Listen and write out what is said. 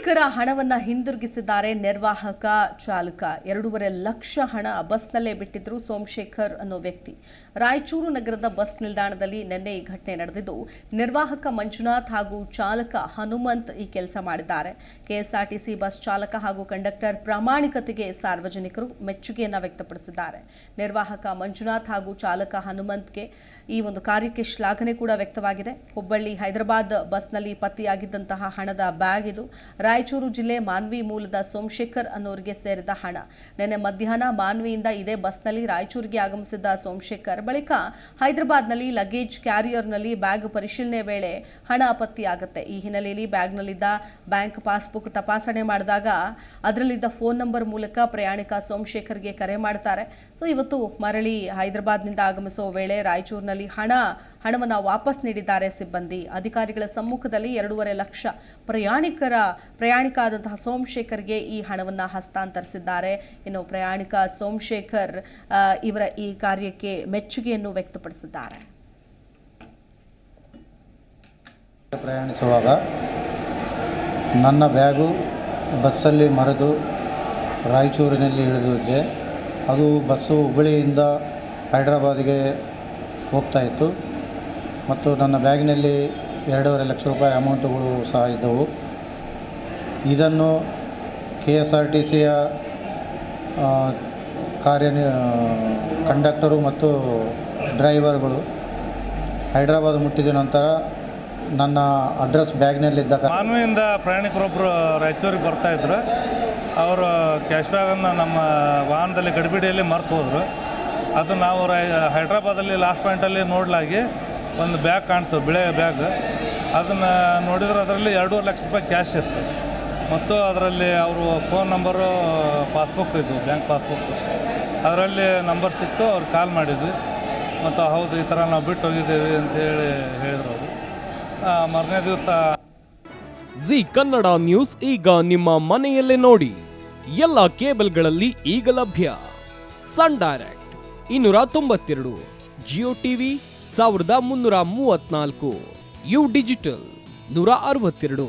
ಪ್ರಯಾಣಿಕರ ಹಣವನ್ನ ಹಿಂದಿರುಗಿಸಿದ್ದಾರೆ ನಿರ್ವಾಹಕ ಚಾಲಕ. ಎರಡೂವರೆ ಲಕ್ಷ ಹಣ ಬಸ್ನಲ್ಲೇ ಬಿಟ್ಟಿದ್ರು ಸೋಮಶೇಖರ್ ಅನ್ನೋ ವ್ಯಕ್ತಿ. ರಾಯಚೂರು ನಗರದ ಬಸ್ ನಿಲ್ದಾಣದಲ್ಲಿ ನಿನ್ನೆ ಈ ಘಟನೆ ನಡೆದಿದ್ದು, ನಿರ್ವಾಹಕ ಮಂಜುನಾಥ್ ಹಾಗೂ ಚಾಲಕ ಹನುಮಂತ್ ಈ ಕೆಲಸ ಮಾಡಿದ್ದಾರೆ. ಕೆಎಸ್ಆರ್ಟಿಸಿ ಬಸ್ ಚಾಲಕ ಹಾಗೂ ಕಂಡಕ್ಟರ್ ಪ್ರಾಮಾಣಿಕತೆಗೆ ಸಾರ್ವಜನಿಕರು ಮೆಚ್ಚುಗೆಯನ್ನು ವ್ಯಕ್ತಪಡಿಸಿದ್ದಾರೆ. ನಿರ್ವಾಹಕ ಮಂಜುನಾಥ್ ಹಾಗೂ ಚಾಲಕ ಹನುಮಂತ್ಗೆ ಈ ಒಂದು ಕಾರ್ಯಕ್ಕೆ ಶ್ಲಾಘನೆ ಕೂಡ ವ್ಯಕ್ತವಾಗಿದೆ. ಹುಬ್ಬಳ್ಳಿ ಹೈದರಾಬಾದ್ ಬಸ್ನಲ್ಲಿ ಪತ್ತೆಯಾಗಿದ್ದಂತಹ ಹಣದ ಬ್ಯಾಗ್ ಇದು. ರಾಯಚೂರು ಜಿಲ್ಲೆ ಮಾನ್ವಿ ಮೂಲದ ಸೋಮಶೇಖರ್ ಅನ್ನೋರಿಗೆ ಸೇರಿದ ಹಣ. ನಿನ್ನೆ ಮಧ್ಯಾಹ್ನ ಮಾನ್ವಿಯಿಂದ ಇದೇ ಬಸ್ನಲ್ಲಿ ರಾಯಚೂರಿಗೆ ಆಗಮಿಸಿದ್ದ ಸೋಮಶೇಖರ್ ಬಳಿಕ ಹೈದರಾಬಾದ್ನಲ್ಲಿ ಲಗೇಜ್ ಕ್ಯಾರಿಯರ್ನಲ್ಲಿ ಬ್ಯಾಗ್ ಪರಿಶೀಲನೆ ವೇಳೆ ಹಣ ಪತ್ತೆಯಾಗುತ್ತೆ ಈ ಹಿನ್ನೆಲೆಯಲ್ಲಿ ಬ್ಯಾಗ್ನಲ್ಲಿದ್ದ ಬ್ಯಾಂಕ್ ಪಾಸ್ಬುಕ್ ತಪಾಸಣೆ ಮಾಡಿದಾಗ ಅದರಲ್ಲಿದ್ದ ಫೋನ್ ನಂಬರ್ ಮೂಲಕ ಪ್ರಯಾಣಿಕ ಸೋಮಶೇಖರ್ಗೆ ಕರೆ ಮಾಡ್ತಾರೆ. ಸೊ, ಇವತ್ತು ಮರಳಿ ಹೈದರಾಬಾದ್ನಿಂದ ಆಗಮಿಸುವ ವೇಳೆ ರಾಯಚೂರಿನಲ್ಲಿ ಹಣ, ಹಣವನ್ನು ವಾಪಸ್ ನೀಡಿದ್ದಾರೆ ಸಿಬ್ಬಂದಿ. ಅಧಿಕಾರಿಗಳ ಸಮ್ಮುಖದಲ್ಲಿ ಎರಡೂವರೆ ಲಕ್ಷ ಪ್ರಯಾಣಿಕರ ಪ್ರಯಾಣಿಕ ಆದಂತಹ ಸೋಮಶೇಖರ್ಗೆ ಈ ಹಣವನ್ನು ಹಸ್ತಾಂತರಿಸಿದ್ದಾರೆ. ಇನ್ನು ಪ್ರಯಾಣಿಕ ಸೋಮಶೇಖರ್ ಇವರ ಈ ಕಾರ್ಯಕ್ಕೆ ಮೆಚ್ಚುಗೆಯನ್ನು ವ್ಯಕ್ತಪಡಿಸಿದ್ದಾರೆ. ಪ್ರಯಾಣಿಸುವಾಗ ನನ್ನ ಬ್ಯಾಗು ಬಸ್ಸಲ್ಲಿ ಮರೆದು ರಾಯಚೂರಿನಲ್ಲಿ ಇಳಿದಿದ್ದೆ. ಅದು ಬಸ್ಸು ಹುಬ್ಬಳ್ಳಿಯಿಂದ ಹೈದ್ರಾಬಾದಿಗೆ ಹೋಗ್ತಾ ಇತ್ತು. ಮತ್ತು ನನ್ನ ಬ್ಯಾಗಿನಲ್ಲಿ ಎರಡೂವರೆ ಲಕ್ಷ ರೂಪಾಯಿ ಅಮೌಂಟುಗಳು ಸಹ ಇದ್ದವು. ಇದನ್ನು ಕೆ ಎಸ್ ಆರ್ ಟಿ ಸಿಯ ಕಾರ್ಯ ಕಂಡಕ್ಟರು ಮತ್ತು ಡ್ರೈವರ್ಗಳು ಹೈದ್ರಾಬಾದ್ ಮುಟ್ಟಿದ ನಂತರ ನನ್ನ ಅಡ್ರೆಸ್ ಬ್ಯಾಗ್ನಲ್ಲಿದ್ದ ಕಾನ್ವೆಯಿಂದ ಪ್ರಯಾಣಿಕರೊಬ್ಬರು ರಾಯಚೂರಿಗೆ ಬರ್ತಾ ಇದ್ರು. ಅವರು ಕ್ಯಾಶ್ ಬ್ಯಾಗನ್ನು ನಮ್ಮ ವಾಹನದಲ್ಲಿ ಗಡಿಬಿಡಿಯಲ್ಲಿ ಮರ್ತು ಹೋದರು. ಅದು ನಾವು ರೈ ಹೈದ್ರಾಬಾದಲ್ಲಿ ಲಾಸ್ಟ್ ಪಾಯಿಂಟಲ್ಲಿ ನೋಡಲಾಗಿ ಒಂದು ಬ್ಯಾಗ್ ಕಾಣ್ತು, ಬಿಳೆ ಬ್ಯಾಗ್. ಅದನ್ನು ನೋಡಿದ್ರೆ ಅದರಲ್ಲಿ ಎರಡೂವರೆ ಲಕ್ಷ ರೂಪಾಯಿ ಕ್ಯಾಶ್ ಇತ್ತು. ಮತ್ತು ಅದರಲ್ಲಿ ಅವರು ಫೋನ್ ನಂಬರು, ಪಾಸ್ಬುಕ್ ಇದು, ಬ್ಯಾಂಕ್ ಪಾಸ್ಬುಕ್. ಅದರಲ್ಲಿ ನಂಬರ್ ಸಿಕ್ತು, ಅವ್ರು ಕಾಲ್ ಮಾಡಿದ್ವಿ ಮತ್ತು ಹೌದು, ಈ ಥರ ನಾವು ಬಿಟ್ಟು ಹೋಗಿದ್ದೇವೆ ಅಂತೇಳಿ ಹೇಳಿದ್ರು ಅವರು. ಮರನೇ ದಿವಸ ಜಿ ಕನ್ನಡ ನ್ಯೂಸ್ ಈಗ ನಿಮ್ಮ ಮನೆಯಲ್ಲೇ ನೋಡಿ. ಎಲ್ಲ ಕೇಬಲ್ಗಳಲ್ಲಿ ಈಗ ಲಭ್ಯ. ಸನ್ ಡೈರೆಕ್ಟ್ ಇನ್ನೂರ ತೊಂಬತ್ತೆರಡು, ಜಿಯೋ ಟಿವಿ ಸಾವಿರದ ಮುನ್ನೂರ ಮೂವತ್ನಾಲ್ಕು ಯು ಡಿಜಿಟಲ್ ನೂರ ಅರವತ್ತೆರಡು.